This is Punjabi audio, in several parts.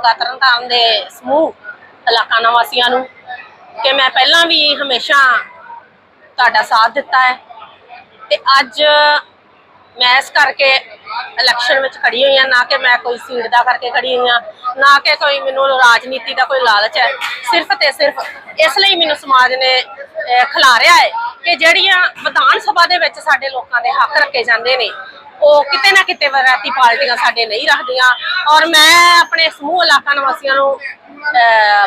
ਆਪਣੇ ਤਰਨਤਾਰਨ ਦੇ ਸਮੂਹ ਇਲਾਕਾ ਨਿਵਾਸੀਆਂ ਨੂੰ, ਕਿ ਮੈਂ ਪਹਿਲਾਂ ਵੀ ਹਮੇਸ਼ਾ ਤੁਹਾਡਾ ਸਾਥ ਦਿੱਤਾ ਹੈ। ਤੇ ਅੱਜ ਮੈਂ ਇਸ ਕਰਕੇ ਇਲੈਕਸ਼ਨ ਵਿੱਚ ਖੜੀ ਹੋਈ ਹਾਂ, ਨਾ ਕਿ ਮੈਂ ਕੋਈ ਸੀਟ ਦਾ ਕਰਕੇ ਖੜੀ ਹੋਈ ਆ ਨਾ ਕਿ ਕੋਈ ਮੈਨੂੰ ਰਾਜਨੀਤੀ ਦਾ ਕੋਈ ਲਾਲਚ ਹੈ। ਸਿਰਫ ਤੇ ਸਿਰਫ ਇਸ ਲਈ ਮੈਨੂੰ ਸਮਾਜ ਨੇ ਖਿਲਾਰਿਆ ਹੈ ਕਿ ਜਿਹੜੀਆਂ ਵਿਧਾਨ ਸਭਾ ਦੇ ਵਿੱਚ ਸਾਡੇ ਲੋਕਾਂ ਦੇ ਹੱਕ ਰੱਖੇ ਜਾਂਦੇ ਨੇ ਉਹ ਕਿਤੇ ਨਾ ਕਿਤੇ ਵਰਾਤੀ ਪਾਰਟੀਆਂ ਸਾਡੇ ਨਹੀਂ ਰੱਖਦੀਆਂ। ਔਰ ਮੈਂ ਆਪਣੇ ਸਮੂਹ ਇਲਾਕਾ ਨਿਵਾਸੀਆਂ ਨੂੰ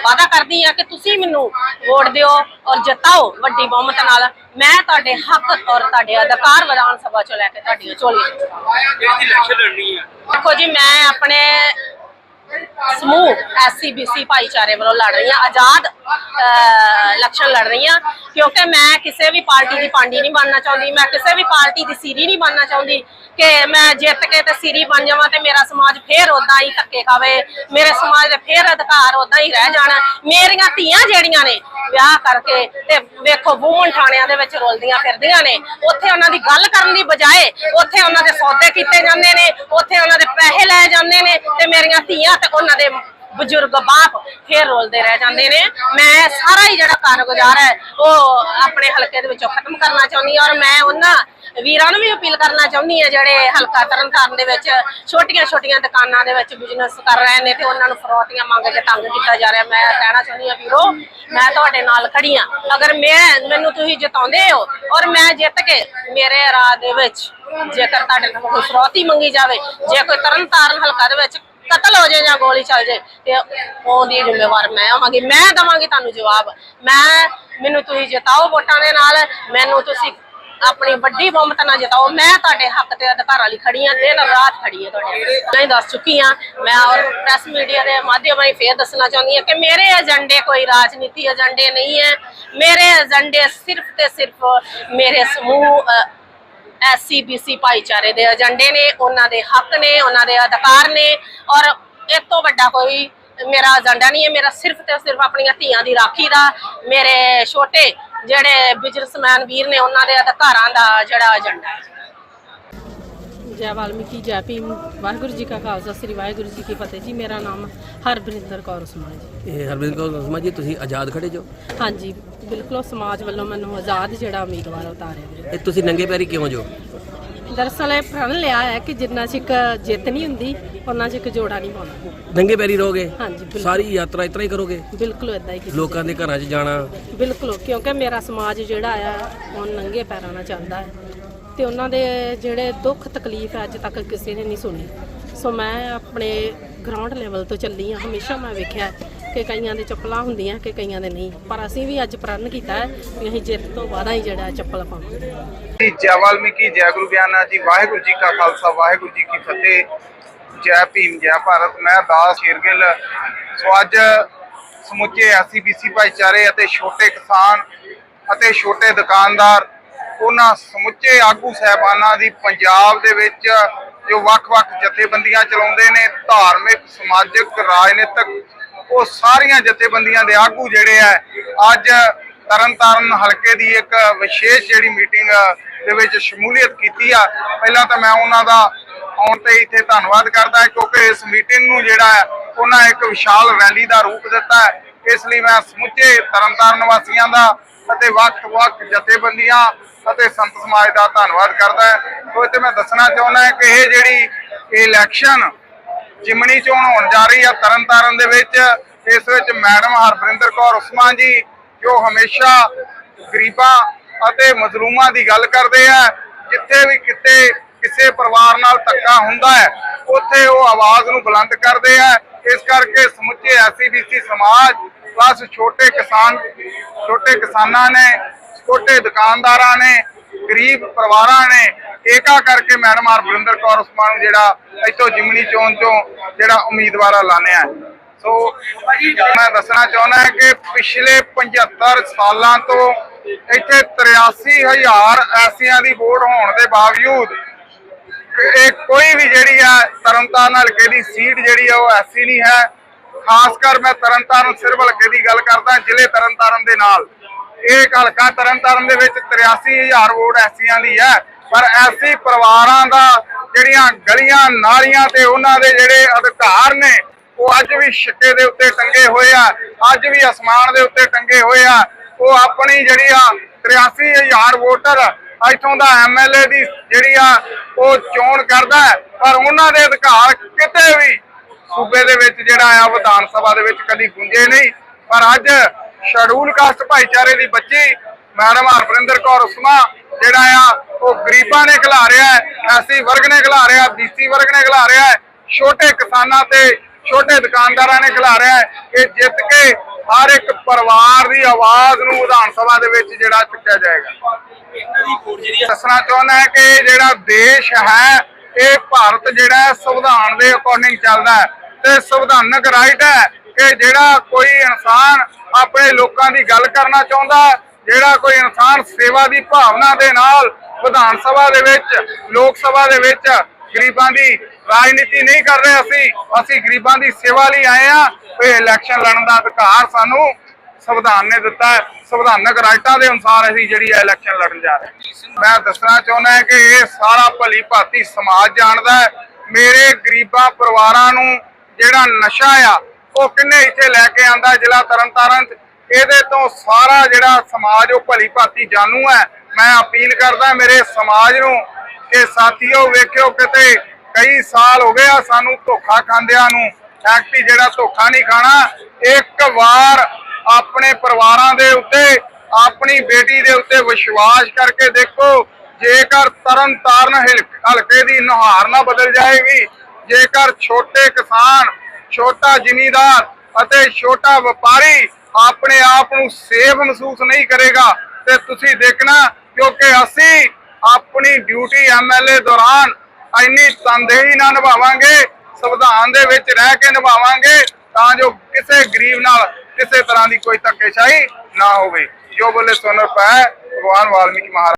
ਵਾਅਦਾ ਕਰਦੀ ਹਾਂ ਕਿ ਤੁਸੀਂ ਮੈਨੂੰ ਵੋਟ ਦਿਓ ਔਰ ਜਿਤਾਓ ਵੱਡੀ ਬਹੁਮਤ ਨਾਲ। ਮੈਂ ਤੁਹਾਡੇ ਹੱਕ ਔਰ ਤੁਹਾਡੇ ਅਧਿਕਾਰ ਵਿਧਾਨ ਸਭਾ ਚੋਂ ਲੈ ਕੇ ਤੁਹਾਡੀਆਂ ਝੋਲੀਆਂ ਕਿਹੜੀ ਇਲੈਕਸ਼ਨ ਲੜਨੀ ਆ? ਦੇਖੋ ਜੀ ਮੈਂ ਆਪਣੇ ਸਮੂਹ ਐਸਸੀਬੀਸੀ ਭਾਈਚਾਰੇ ਵੱਲੋਂ ਲੜ ਰਹੀ ਹਾਂ। ਆਜ਼ਾਦ ਇਲੈਕਸ਼ਨ ਲੜ ਰਹੀ ਹਾਂ, ਕਿਉਂਕਿ ਮੈਂ ਕਿਸੇ ਵੀ ਪਾਰਟੀ ਦੀ ਪਾਂਡੀ ਨਹੀਂ ਬਣਨਾ ਚਾਹੁੰਦੀ, ਮੈਂ ਕਿਸੇ ਵੀ ਪਾਰਟੀ ਦੀ ਸੀਰੀ ਨਹੀਂ ਬਣਨਾ ਚਾਹੁੰਦੀ ਕਿ ਮੈਂ ਜਿੱਤ ਕੇ ਤੇ ਸੀਰੀ ਬਣ ਜਾਵਾਂ ਤੇ ਮੇਰਾ ਸਮਾਜ ਫੇਰ ਉਦਾਂ ਹੀ ਧੱਕੇ ਖਾਵੇ, ਮੇਰੇ ਸਮਾਜ ਦੇ ਫੇਰ ਅਧਿਕਾਰ ਉਦਾਂ ਹੀ ਰਹਿ ਜਾਣ। ਮੇਰੀਆਂ ਧੀਆਂ ਜਿਹੜੀਆਂ ਨੇ ਵਿਆਹ ਕਰਕੇ ਤੇ ਵੇਖੋ ਵੂਮਨ ਥਾਣਿਆਂ ਦੇ ਵਿੱਚ ਰੋਲਦੀਆਂ ਫਿਰਦੀਆਂ ਨੇ, ਉੱਥੇ ਉਹਨਾਂ ਦੀ ਗੱਲ ਕਰਨ ਦੀ ਬਜਾਏ ਉੱਥੇ ਉਹਨਾਂ ਦੇ ਸੌਦੇ ਕੀਤੇ ਜਾਂਦੇ ਨੇ, ਉੱਥੇ ਉਹਨਾਂ ਦੇ ਪੈਸੇ ਲੈ ਜਾਂਦੇ ਨੇ ਤੇ ਮੇਰੀਆਂ ਧੀਆਂ ਤੇ ਉਹਨਾਂ ਦੇ ਬਜ਼ੁਰਗ ਬਾਪ ਫੇਰ ਰੋਲਦੇ ਰਹਿ ਜਾਂਦੇ ਨੇ। ਮੈਂ ਸਾਰਾ ਹੀ ਜਿਹੜਾ ਕਾਰਗੁਜ਼ਾਰ ਹੈ, ਉਹ ਆਪਣੇ ਹਲਕੇ ਦੇ ਵਿੱਚੋਂ ਖਤਮ ਕਰਨਾ ਚਾਹੁੰਦੀ ਹਾਂ ਔਰ ਮੈਂ ਉਹਨਾਂ ਵੀਰਾਂ ਨੂੰ ਵੀ ਅਪੀਲ ਕਰਨਾ ਚਾਹੁੰਦੀ ਹਾਂ ਜਿਹੜੇ ਹਲਕਾ ਤਰਨਤਾਰਨ ਦੇ ਵਿੱਚ ਛੋਟੀਆਂ ਛੋਟੀਆਂ ਦੁਕਾਨਾਂ ਦੇ ਵਿੱਚ ਬਿਜ਼ਨਸ ਕਰ ਰਹੇ ਨੇ ਤੇ ਉਹਨਾਂ ਨੂੰ ਫਰੋਤੀਆਂ ਮੰਗ ਕੇ ਤੰਗ ਕੀਤਾ ਜਾ ਰਿਹਾ। ਮੈਂ ਕਹਿਣਾ ਚਾਹੁੰਦੀ ਹਾਂ ਵੀਰੋ, ਮੈਂ ਤੁਹਾਡੇ ਨਾਲ ਖੜੀ ਹਾਂ। ਅਗਰ ਮੈਂ, ਮੈਨੂੰ ਤੁਸੀਂ ਜਿਤਾਉਂਦੇ ਹੋ ਔਰ ਮੈਂ ਜਿੱਤ ਕੇ ਮੇਰੇ ਰਾਹ ਦੇ ਵਿੱਚ ਜੇਕਰ ਤੁਹਾਡੇ ਨਾਲ ਕੋਈ ਫਰੋਤੀ ਮੰਗੀ ਜਾਵੇ, ਜੇ ਕੋਈ ਤਰਨਤਾਰਨ ਹਲਕਾ ਦੇ ਵਿੱਚ ਕਤਲ ਹੋ ਜਾਏ ਜਾਂ ਗੋਲੀ ਚੱਲ ਜਾਏ ਤੇ ਉਹਦੀ ਜ਼ਿੰਮੇਵਾਰ ਮੈਂ ਹੋਵਾਂਗੀ। ਮੈਂ ਦਵਾਂਗੀ ਤੁਹਾਨੂੰ ਜਵਾਬ। ਮੈਂ, ਮੈਨੂੰ ਤੁਸੀਂ ਜਿਤਾਓ ਵੋਟਾਂ ਦੇ ਨਾਲ। ਮੈਨੂੰ ਤੁਸੀਂ ਆਪਣੀ ਵੱਡੀ ਬਹੁਮਤ ਨਾਲ ਜਿਤਾਓ। ਮੈਂ ਤੁਹਾਡੇ ਹੱਕ ਤੇ ਅਧਿਕਾਰਾਂ ਲਈ ਖੜੀ ਆ ਦਿਨ ਰਾਤ ਖੜੀ ਹਾਂ ਤੁਹਾਡੇ ਨਹੀਂ ਦੱਸ ਚੁੱਕੀ ਹਾਂ। ਮੈਂ ਔਰ ਪ੍ਰੈਸ ਮੀਡੀਆ ਦੇ ਮਾਧਿਅਮ ਰਾਹੀਂ ਫੇਰ ਦੱਸਣਾ ਚਾਹੁੰਦੀ ਹਾਂ ਕਿ ਮੇਰੇ ਏਜੰਡੇ ਕੋਈ ਰਾਜਨੀਤੀ ਏਜੰਡੇ ਨਹੀਂ ਹੈ। ਮੇਰੇ ਏਜੰਡੇ ਸਿਰਫ ਤੇ ਸਿਰਫ ਮੇਰੇ ਸਮੂਹ ਅ, ਐਸਸੀਬੀਸੀ ਭਾਈਚਾਰੇ ਦੇ ਏਜੰਡੇ ਨੇ ਉਹਨਾਂ ਦੇ ਹੱਕ ਨੇ ਉਹਨਾਂ ਦੇ ਅਧਿਕਾਰ ਨੇ ਔਰ ਇਹ ਤੋਂ ਵੱਡਾ ਕੋਈ ਮੇਰਾ ਏਜੰਡਾ ਨਹੀਂ ਹੈ ਮੇਰਾ ਸਿਰਫ ਤੇ ਸਿਰਫ ਆਪਣੀਆਂ ਧੀਆਂ ਦੀ ਰਾਖੀ ਦਾ ਮੇਰੇ ਛੋਟੇ ਜਿਹੜੇ ਬਿਜ਼ਨਸਮੈਨ ਵੀਰ ਨੇ ਉਹਨਾਂ ਦੇ ਅਧਿਕਾਰਾਂ ਦਾ ਜਿਹੜਾ ਏਜੰਡਾ ਹੈ। ਜੈ ਵਾਲਮੀਕੀ ਜੈ ਭੀਮ। ਵਾਹਿਗੁਰੂ ਜੀ ਕਾ ਖਾਲਸਾ ਸ੍ਰੀ ਵਾਹਿਗੁਰੂ ਜੀ ਕੀ ਫਤਿਹ ਜੀ। ਮੇਰਾ ਨਾਮ ਹਰਬਿੰਦਰ ਕੌਰ ਸੁਮਾ ਜੀ। ਇਹ ਹਰਬਿੰਦਰ ਕੌਰ ਸਮਾ ਜੀ ਤੁਸੀਂ ਆਜ਼ਾਦ ਖੜੇ ਜੋ? ਹਾਂਜੀ ਬਿਲਕੁਲ ਉਹ ਸਮਾਜ ਵੱਲੋਂ ਮੈਨੂੰ ਆਜ਼ਾਦ ਜਿਹੜਾ ਉਮੀਦਵਾਰ ਉਤਾਰਿਆ ਵੀਰੇ। ਇਹ ਤੁਸੀਂ ਨੰਗੇ ਪੈਰੀ ਕਿਉਂ ਜੋ? ਦਰਅਸਲ ਇਹ ਪ੍ਰਣ ਲਿਆ ਹੈ ਕਿ ਜਿੰਨਾ ਚਿਕ ਜਿੱਤ ਨਹੀਂ ਹੁੰਦੀ ਉਹਨਾਂ ਚਿਕ ਜੋੜਾ ਨਹੀਂ ਪਾਉਣਾ। ਨੰਗੇ ਪੈਰੀ ਰਹੋਗੇ? ਹਾਂਜੀ ਬਿਲਕੁਲ। ਸਾਰੀ ਯਾਤਰਾ ਇਤਰਾ ਹੀ ਕਰੋਗੇ? ਬਿਲਕੁਲ ਇਦਾਂ ਹੀ ਕੀਤਾ ਲੋਕਾਂ ਦੇ ਘਰਾਂ 'ਚ ਜਾਣਾ। ਬਿਲਕੁਲ ਕਿਉਂਕਿ ਮੇਰਾ ਸਮਾਜ ਜਿਹੜਾ ਆ ਉਹ ਨੰਗੇ ਪੈਰਾਂ ਨਾਲ ਚੱਲਦਾ ਹੈ। ਤੇ ਉਹਨਾਂ ਦੇ ਜਿਹੜੇ ਦੁੱਖ ਤਕਲੀਫ ਅੱਜ ਤੱਕ ਕਿਸੇ ਨੇ ਨਹੀਂ ਸੁਣੀ। ਸੋ ਮੈਂ ਆਪਣੇ ਗਰਾਊਂਡ ਲੈਵਲ ਤੋਂ ਚੱਲੀ ਆ ਹਮੇਸ਼ਾ ਮੈਂ ਵੇਖਿਆ ਕਿ ਕਈਆਂ ਦੇ ਚੱਪਲਾਂ ਹੁੰਦੀਆਂ, ਕਿ ਕਈਆਂ ਦੇ ਨਹੀਂ। ਪਰ ਅਸੀਂ ਵੀ ਅੱਜ ਪ੍ਰਣ ਕੀਤਾ ਹੈ ਕਿ ਅਸੀਂ ਜਿੱਤ ਤੋਂ ਬਾਅਦ ਹੀ ਜਿਹੜਾ ਚੱਪਲ ਪਾਵਾਂਗੇ ਜੀ, ਜੈ ਵਾਲਮੀਕੀ, ਜੈ ਗੁਰੂ ਗਿਆਨਾ ਜੀ, ਵਾਹਿਗੁਰੂ ਜੀ ਕਾ ਖਾਲਸਾ, ਵਾਹਿਗੁਰੂ ਜੀ ਕੀ ਫਤਿਹ। ਜੈ ਭੀਮ, ਜੈ ਭਾਰਤ। ਮੈਂ ਦਾਸ ਸ਼ੇਰਗਿੱਲ। ਸੋ ਅੱਜ ਸਮੁੱਚੇ ਐਸਸੀਬੀਸੀ ਭਾਈਚਾਰੇ ਅਤੇ ਛੋਟੇ ਕਿਸਾਨ ਅਤੇ ਛੋਟੇ ਦੁਕਾਨਦਾਰ ਉਹਨਾਂ ਸਮੁੱਚੇ ਆਗੂ ਸਹਿਬਾਨਾਂ ਦੀ ਪੰਜਾਬ ਦੇ ਵਿੱਚ ਜੋ ਵੱਖ-ਵੱਖ ਜਥੇਬੰਦੀਆਂ ਚਲਾਉਂਦੇ ਨੇ, ਧਾਰਮਿਕ, ਸਮਾਜਿਕ, ਰਾਜਨੀਤਿਕ, ਉਹ ਸਾਰੀਆਂ ਜਥੇਬੰਦੀਆਂ ਦੇ ਆਗੂ ਜਿਹੜੇ ਆ, ਅੱਜ ਤਰਨਤਾਰਨ ਹਲਕੇ ਦੀ ਇੱਕ ਵਿਸ਼ੇਸ਼ ਜਿਹੜੀ ਮੀਟਿੰਗ ਦੇ ਵਿੱਚ ਸ਼ਮੂਲੀਅਤ ਕੀਤੀ ਆ। ਪਹਿਲਾਂ ਤਾਂ ਮੈਂ ਉਹਨਾਂ ਦਾ ਆਉਣ ਤੇ ਇੱਥੇ ਧੰਨਵਾਦ ਕਰਦਾ, ਕਿਉਂਕਿ ਇਸ ਮੀਟਿੰਗ ਨੂੰ ਜਿਹੜਾ ਹੈ, ਉਹਨਾਂ ਇੱਕ ਵਿਸ਼ਾਲ ਰੈਲੀ ਦਾ ਰੂਪ ਦਿੱਤਾ ਹੈ। ਇਸ ਲਈ ਮੈਂ ਸਮੁੱਚੇ ਤਰਨਤਾਰਨ ਵਾਸੀਆਂ ਦਾ ਅਤੇ ਵੱਖ-ਵੱਖ ਜਥੇਬੰਦੀਆਂ ਅਤੇ ਸੰਤ ਸਮਾਜ ਦਾ ਧੰਨਵਾਦ ਕਰਦਾ ਹਾਂ। ਸੋ ਇੱਥੇ ਮੈਂ ਦੱਸਣਾ ਚਾਹੁੰਦਾ ਕਿ ਇਹ ਜਿਹੜੀ ਇਲੈਕਸ਼ਨ ਜਿਮਣੀ ਚੋਣ ਹੋਣ ਜਾ ਰਹੀ ਹੈ ਤਰਨਤਾਰਨ ਦੇ ਵਿੱਚ, ਇਸ ਵਿੱਚ ਮੈਡਮ ਹਰਵਿੰਦਰ ਕੌਰ ਉਸਮਾਨ ਜੀ, ਜੋ ਹਮੇਸ਼ਾ ਗਰੀਬਾਂ ਅਤੇ ਮਜ਼ਲੂਮਾਂ ਦੀ ਗੱਲ ਕਰਦੇ ਆ, ਜਿੱਥੇ ਵੀ ਕਿਤੇ ਕਿਸੇ ਪਰਿਵਾਰ ਨਾਲ ਧੱਕਾ ਹੁੰਦਾ ਹੈ, ਉੱਥੇ ਉਹ ਆਵਾਜ਼ ਨੂੰ ਬੁਲੰਦ ਕਰਦੇ ਆ। ਇਸ ਕਰਕੇ ਸਮੁੱਚੇ ਐਸਸੀਬੀਸੀ ਸਮਾਜ ਪਲੱਸ ਛੋਟੇ ਕਿਸਾਨ, ਛੋਟੇ ਕਿਸਾਨਾਂ ਨੇ, ਛੋਟੇ ਦੁਕਾਨਦਾਰਾਂ ਨੇ, ਗਰੀਬ ਪਰਿਵਾਰਾਂ ਨੇ ਏਕਾ ਕਰਕੇ ਮੈਡਮ ਹਰਵਿੰਦਰ ਕੌਰ ਉਸਮਾਨ ਨੂੰ ਜਿਹੜਾ ਇੱਥੋਂ ਜਿਮਨੀ ਚੋਣ ਚੋਂ ਜਿਹੜਾ ਉਮੀਦਵਾਰ ਲਾਣਿਆ ਸੋ ਮੈਂ ਦੱਸਣਾ ਚਾਹੁੰਦਾ ਹਾਂ ਕਿ ਪਿਛਲੇ 75 ਸਾਲਾਂ ਤੋਂ ਇੱਥੇ 83000 ਐਸੀਆਂ ਦੀ ਵੋਟ ਹੋਣ ਦੇ ਬਾਵਜੂਦ ਇਹ ਕੋਈ ਵੀ ਜਿਹੜੀ ਹੈ ਤਰਨਤਾਰਨ ਹਲਕੇ ਦੀ ਸੀਟ ਜਿਹੜੀ ਆ ਉਹ ਐਸੀ ਨਹੀਂ ਹੈ। ਖਾਸ ਕਰ ਮੈਂ ਤਰਨਤਾਰਨ ਸਿਰਫ ਹਲਕੇ ਦੀ ਗੱਲ ਕਰਦਾ, ਜ਼ਿਲ੍ਹੇ ਤਰਨਤਾਰਨ ਦੇ ਨਾਲ। ਇਹ ਹਲਕਾ ਤਰਨਤਾਰਨ ਦੇ ਵਿੱਚ 83000 ਵੋਟ ਐਸੀਆਂ ਦੀ ਹੈ, ਪਰ ਐਸੀ ਪਰਿਵਾਰਾਂ ਦਾ ਜਿਹੜੀਆਂ ਗਲੀਆਂ ਨਾਲੀਆਂ ਤੇ ਉਹਨਾਂ ਦੇ ਜਿਹੜੇ ਅਧਿਕਾਰ ਨੇ, ਉਹ ਅੱਜ ਵੀ ਛਿੱਕੇ ਦੇ ਉੱਤੇ ਟੰਗੇ ਹੋਏ ਆ, ਅੱਜ ਵੀ ਅਸਮਾਨ ਦੇ ਉੱਤੇ ਟੰਗੇ ਹੋਏ ਆ। ਉਹ ਆਪਣੀ ਜਿਹੜੀ ਆ 83000 ਵੋਟਰ ਇੱਥੋਂ ਦਾ ਐਮਐਲਏ ਦੀ ਜਿਹੜੀ ਆ, ਉਹ ਚੋਣ ਕਰਦਾ ਪਰ ਉਹਨਾਂ ਦੇ ਅਧਿਕਾਰ ਕਿਤੇ ਵੀ ਸੂਬੇ ਦੇ ਵਿੱਚ ਜਿਹੜਾ ਆ, ਵਿਧਾਨ ਸਭਾ ਦੇ ਵਿੱਚ ਕਦੀ ਗੁੰਜੇ ਨਹੀਂ। ਪਰ ਅੱਜ ਸ਼ਡਿਊਲ ਕਾਸਟ ਭਾਈਚਾਰੇ ਦੀ ਬੱਚੀ ਮੈਡਮ ਹਰਪ੍ਰਿੰਦਰ ਕੌਰ ਉਸਮਾ ਜਿਹੜਾ ਆ, ਉਹ ਗਰੀਬਾਂ ਨੇ ਖਿਲਾ ਰਿਹਾ ਹੈ ਐਸੀ ਵਰਗ ਨੇ ਖਿਲਾ ਰਿਹਾ ਬੀਸੀ ਵਰਗ ਨੇ ਖਿਲਾ ਰਿਹਾ ਹੈ, ਛੋਟੇ ਕਿਸਾਨਾਂ ਤੇ ਛੋਟੇ ਦੁਕਾਨਦਾਰਾਂ ਨੇ ਖਿਲਾ ਰਿਹਾ ਹੈ ਕਿ ਜਿੱਤ ਕੇ ਹਰ ਇੱਕ ਪਰਿਵਾਰ ਦੀ ਆਵਾਜ਼ ਨੂੰ ਵਿਧਾਨ ਸਭਾ ਦੇ ਵਿੱਚ ਜਿਹੜਾ ਚੁੱਕਿਆ ਜਾਏਗਾ। ਦੱਸਣਾ ਚਾਹੁੰਦਾ ਹੈ ਕਿ ਜਿਹੜਾ ਦੇਸ਼ ਹੈ, ਇਹ ਭਾਰਤ ਜਿਹੜਾ ਸੰਵਿਧਾਨ ਦੇ ਅਕੋਰਡਿੰਗ ਚੱਲਦਾ ਹੈ। ਤੇ ਸੰਵਿਧਾਨਕ ਰਾਈਟ ਹੈ ਕਿ ਜਿਹੜਾ ਕੋਈ ਇਨਸਾਨ ਆਪਣੇ ਲੋਕਾਂ ਦੀ ਗੱਲ ਕਰਨਾ ਚਾਹੁੰਦਾ ਜਿਹੜਾ ਕੋਈ ਇਨਸਾਨ ਸੇਵਾ ਦੀ ਭਾਵਨਾ ਦੇ ਨਾਲ ਵਿਧਾਨ ਸਭਾ ਦੇ ਵਿੱਚ, ਲੋਕ ਸਭਾ ਦੇ ਵਿੱਚ ਗਰੀਬਾਂ ਦੀ ਰਾਜਨੀਤੀ ਨਹੀਂ ਕਰ ਰਹੇ ਅਸੀਂ ਅਸੀਂ ਗਰੀਬਾਂ ਦੀ ਸੇਵਾ ਲਈ ਆਏ ਆ ਤੇ ਇਲੈਕਸ਼ਨ ਲੜਨ ਦਾ ਅਧਿਕਾਰ ਸਾਨੂੰ ਸੰਵਿਧਾਨ ਨੇ ਦਿੱਤਾ ਹੈ। ਸੰਵਿਧਾਨਕ ਰਾਈਟਾਂ ਦੇ ਅਨੁਸਾਰ ਅਸੀਂ ਜਿਹੜੀ ਹੈ ਇਲੈਕਸ਼ਨ ਲੜਨ ਜਾ ਰਹੇ ਮੈਂ ਦੱਸਣਾ ਚਾਹੁੰਦਾ ਹਾਂ ਕਿ ਇਹ ਸਾਰਾ ਭਲੀ ਭਾਂਤੀ ਸਮਾਜ ਜਾਣਦਾ ਹੈ। ਮੇਰੇ ਗਰੀਬਾਂ ਪਰਿਵਾਰਾਂ ਨੂੰ ਜਿਹੜਾ ਨਸ਼ਾ ਆ, ਉਹ ਕਿੰਨੇ ਇੱਥੇ ਲੈ ਕੇ ਆਂਦਾ ਜ਼ਿਲ੍ਹਾ ਤਰਨਤਾਰਨ 'ਚ? ਇਹਦੇ ਤੋਂ ਸਾਰਾ ਜਿਹੜਾ ਸਮਾਜ, ਉਹ ਭਲੀ ਭਾਂਤੀ ਜਾਣੂ ਹੈ। ਮੈਂ ਅਪੀਲ ਕਰਦਾ ਮੇਰੇ ਸਮਾਜ ਨੂੰ ਕਿ ਸਾਥੀਓ, ਵੇਖਿਓ ਕਿਤੇ ਕਈ ਸਾਲ ਹੋ ਗਏ ਆ ਸਾਨੂੰ ਧੋਖਾ ਖਾਂਦਿਆਂ ਨੂੰ। ਐਕਟੀ ਜਿਹੜਾ ਧੋਖਾ ਨਹੀਂ ਖਾਣਾ, ਇੱਕ ਵਾਰ ਆਪਣੇ ਪਰਿਵਾਰਾਂ ਦੇ ਉੱਤੇ, ਆਪਣੀ ਬੇਟੀ ਦੇ ਉੱਤੇ ਵਿਸ਼ਵਾਸ ਕਰਕੇ ਦੇਖੋ, ਜੇਕਰ ਤਰਨ ਤਾਰਨ ਹਲਕੇ ਦੀ ਨੁਹਾਰ ਨਾ ਬਦਲ ਜਾਏਗੀ ਜੇਕਰ ਛੋਟੇ ਕਿਸਾਨ, ਛੋਟਾ ਜਿਮੀਦਾਰ ਅਤੇ ਛੋਟਾ ਵਪਾਰੀ ਆਪਣੇ ਆਪ ਨੂੰ ਸੇਫ ਮਹਿਸੂਸ ਨਹੀਂ ਕਰੇਗਾ, ਤੇ ਤੁਸੀਂ ਦੇਖਣਾ ਕਿਉਂਕਿ ਅਸੀਂ ਆਪਣੀ ਡਿਊਟੀ ਐਮਐਲਏ ਦੌਰਾਨ ਇੰਨੀ ਤਨਦੇਹੀ ਨਾਲ ਨਿਭਾਵਾਂਗੇ, ਸੰਵਿਧਾਨ ਦੇ ਵਿੱਚ ਰਹਿ ਕੇ ਨਿਭਾਵਾਂਗੇ, ਤਾਂ ਜੋ ਕਿਸੇ ਗਰੀਬ ਨਾਲ ਕਿਸੇ ਤਰ੍ਹਾਂ ਦੀ ਕੋਈ ਧੱਕੇਸ਼ਾਹੀ ਨਾ ਹੋਵੇ। ਜੋ ਬੋਲੇ ਸੁਨਰ ਪੈ, ਭਗਵਾਨ ਵਾਲਮੀਕੀ ਮਹਾਰਾਜ।